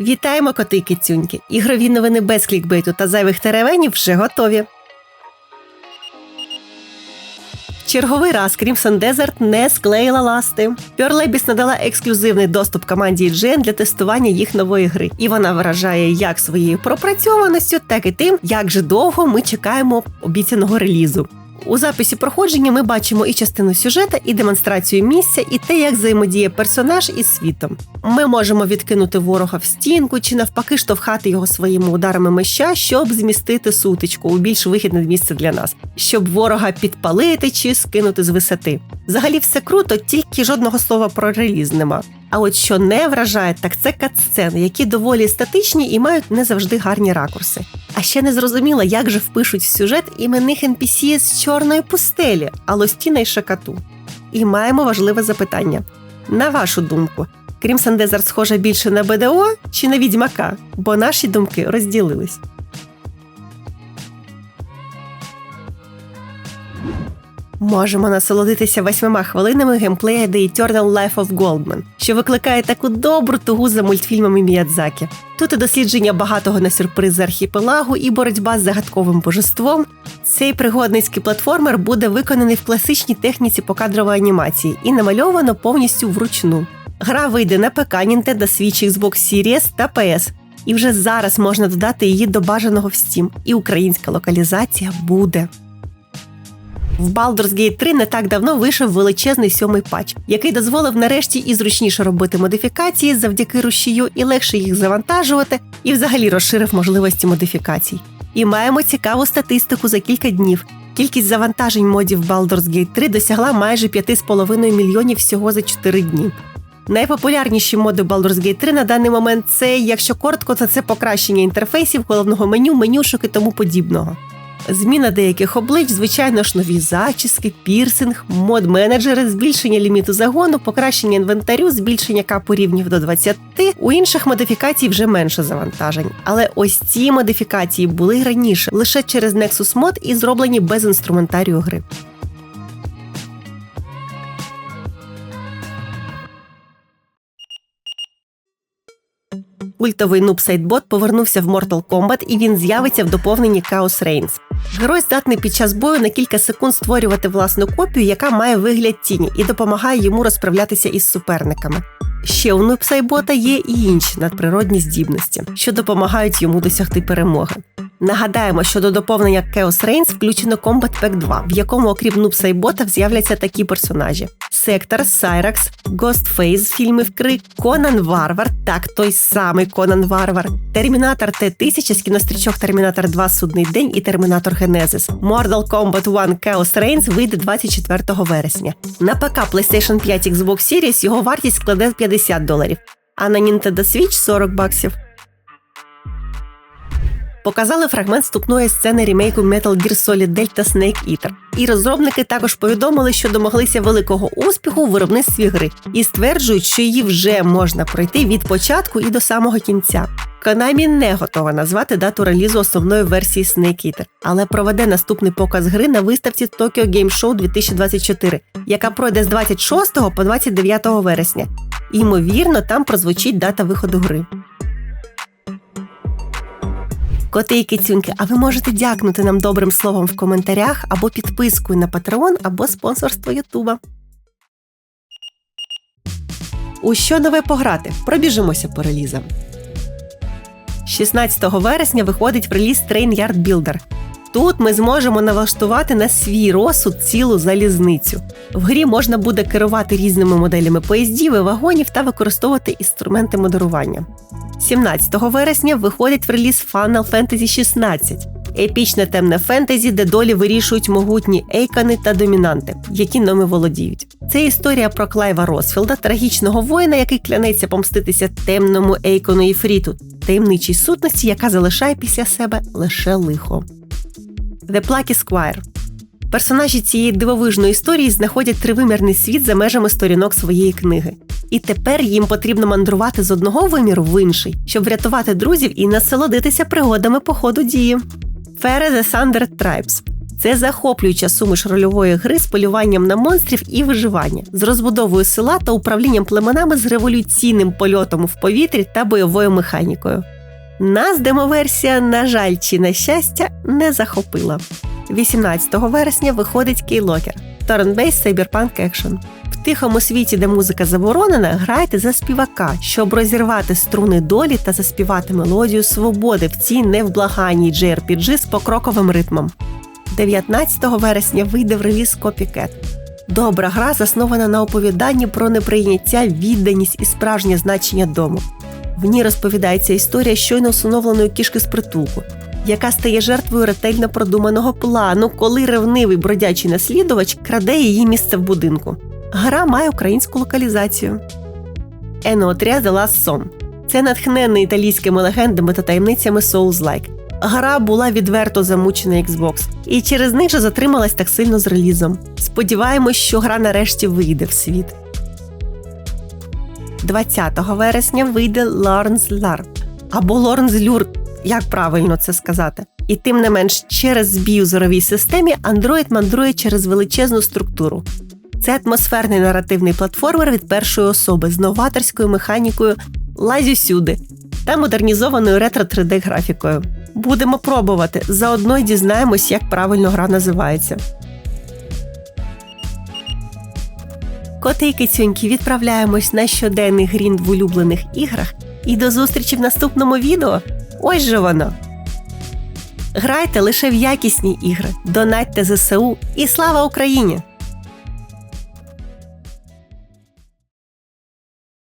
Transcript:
Вітаємо, коти і кицюньки! Ігрові новини без клікбейту та зайвих теревенів вже готові. Черговий раз Crimson Desert не склеїла ласти. Labs надала ексклюзивний доступ команді IGN для тестування їх нової гри, і вона вражає як своєю пропрацьованістю, так і тим, як же довго ми чекаємо обіцяного релізу. У записі проходження ми бачимо і частину сюжета, і демонстрацію місця, і те, як взаємодіє персонаж із світом. Ми можемо відкинути ворога в стінку чи навпаки штовхати його своїми ударами меча, щоб змістити сутичку у більш вихідне місце для нас, щоб ворога підпалити чи скинути з висоти. Взагалі все круто, тільки жодного слова про реліз нема. А от що не вражає, так це катсцени, які доволі статичні і мають не завжди гарні ракурси. А ще не зрозуміла, як же впишуть в сюжет іменних NPC з чорної пустелі, Алостіна і Шакату. І маємо важливе запитання. На вашу думку, Crimson Desert схожа більше на БДО чи на відьмака? Бо наші думки розділились. Можемо насолодитися восьмима хвилинами геймплея The Eternal Life of Goldman, що викликає таку добру тугу за мультфільмами Міядзакі. Тут і дослідження багатого на сюрпризи архіпелагу і боротьба з загадковим божеством. Цей пригодницький платформер буде виконаний в класичній техніці покадрової анімації і намальовано повністю вручну. Гра вийде на ПК, Nintendo Switch, Xbox Series та PS. І вже зараз можна додати її до бажаного в Steam. І українська локалізація буде. В Baldur's Gate 3 не так давно вийшов величезний сьомий патч, який дозволив нарешті і зручніше робити модифікації завдяки рушію, і легше їх завантажувати, і взагалі розширив можливості модифікацій. І маємо цікаву статистику за кілька днів. Кількість завантажень модів Baldur's Gate 3 досягла майже 5,5 мільйонів всього за 4 дні. Найпопулярніші моди Baldur's Gate 3 на даний момент це, якщо коротко, то це покращення інтерфейсів, головного меню, менюшок і тому подібного. Зміна деяких облич, звичайно ж, нові зачіски, пірсинг, мод-менеджери, збільшення ліміту загону, покращення інвентарю, збільшення капу рівнів до 20. У інших модифікацій вже менше завантажень. Але ось ці модифікації були раніше лише через Nexus Mod і зроблені без інструментарію гри. Культовий нуб-сайдбот повернувся в Mortal Kombat і він з'явиться в доповненні Chaos Reigns. Герой здатний під час бою на кілька секунд створювати власну копію, яка має вигляд тіні, і допомагає йому розправлятися із суперниками. Ще у нубсайбота є і інші надприродні здібності, що допомагають йому досягти перемоги. Нагадаємо, що до доповнення Chaos Reigns включено Combat Pack 2, в якому, окрім нубсайбота, з'являться такі персонажі: Сектор, Сайракс, Ghostface з фільмів Крик, Конан Варвар, так той самий Конан Варвар, Термінатор Т-1000 з кінострічок Термінатор 2 Судний день і Термінатор Генезис. Mortal Kombat 1 Chaos Reigns вийде 24 вересня. На ПК PlayStation 5 Xbox Series його вартість складе 50 доларів, а на Nintendo Switch 40 баксів. Показали фрагмент вступної сцени ремейку Metal Gear Solid Delta Snake Eater. І розробники також повідомили, що домоглися великого успіху у виробництві гри і стверджують, що її вже можна пройти від початку і до самого кінця. Konami не готова назвати дату релізу основної версії Snake Eater, але проведе наступний показ гри на виставці Tokyo Game Show 2024, яка пройде з 26 по 29 вересня. Ймовірно, там прозвучить дата виходу гри. Коти і кицюньки, а ви можете дякнути нам добрим словом в коментарях або підпискою на Patreon, або спонсорство Ютуба. У що нове пограти? Пробіжимося по релізам. 16 вересня виходить в реліз Train Yard Builder. Тут ми зможемо налаштувати на свій розсуд цілу залізницю. В грі можна буде керувати різними моделями поїздів і вагонів та використовувати інструменти модерування. 17 вересня виходить в реліз Final Fantasy 16. Епічне темне фентезі, де долі вирішують могутні ейкани та домінанти, які ними володіють. Це історія про Клайва Росфілда, трагічного воїна, який клянеться помститися темному ейкону Єфріту, таємничій сутності, яка залишає після себе лише лихо. The Plucky Squire Персонажі цієї дивовижної історії знаходять тривимірний світ за межами сторінок своєї книги. І тепер їм потрібно мандрувати з одного виміру в інший, щоб врятувати друзів і насолодитися пригодами по ходу дії. Фере The Thunder Tribes Це захоплююча суміш рольової гри з полюванням на монстрів і виживання, з розбудовою села та управлінням племенами з революційним польотом в повітрі та бойовою механікою. Нас демоверсія, на жаль, чи на щастя, не захопила. 18 вересня виходить Кейлокер Turn-Based Cyberpunk Action. В тихому світі, де музика заборонена, грайте за співака, щоб розірвати струни долі та заспівати мелодію свободи в цій невблаганній JRPG з покроковим ритмом. 19 вересня вийде в реліз Copycat. Добра гра заснована на оповіданні про неприйняття, відданість і справжнє значення дому. В ній розповідається історія щойно усиновленої кішки з притулку, яка стає жертвою ретельно продуманого плану, коли ревнивий бродячий наслідувач краде її місце в будинку. Гра має українську локалізацію. Енотря The Last Son. Це натхненний італійськими легендами та таємницями Souls-like. Гра була відверто замучена Xbox, і через них же затрималась так сильно з релізом. Сподіваємось, що гра нарешті вийде в світ. 20 вересня вийде Lawrence Lar або Lawrence Lure, як правильно це сказати. І тим не менш, через збій системі Android мандрує через величезну структуру. Це атмосферний наративний платформер від першої особи з новаторською механікою лазю сюди та модернізованою ретро 3D графікою. Будемо пробувати, заодно й дізнаємось, як правильно гра називається. Коти й кицюньки відправляємось на щоденний грінд в улюблених іграх і до зустрічі в наступному відео. Ось же воно! Грайте лише в якісні ігри, донатьте ЗСУ і слава Україні!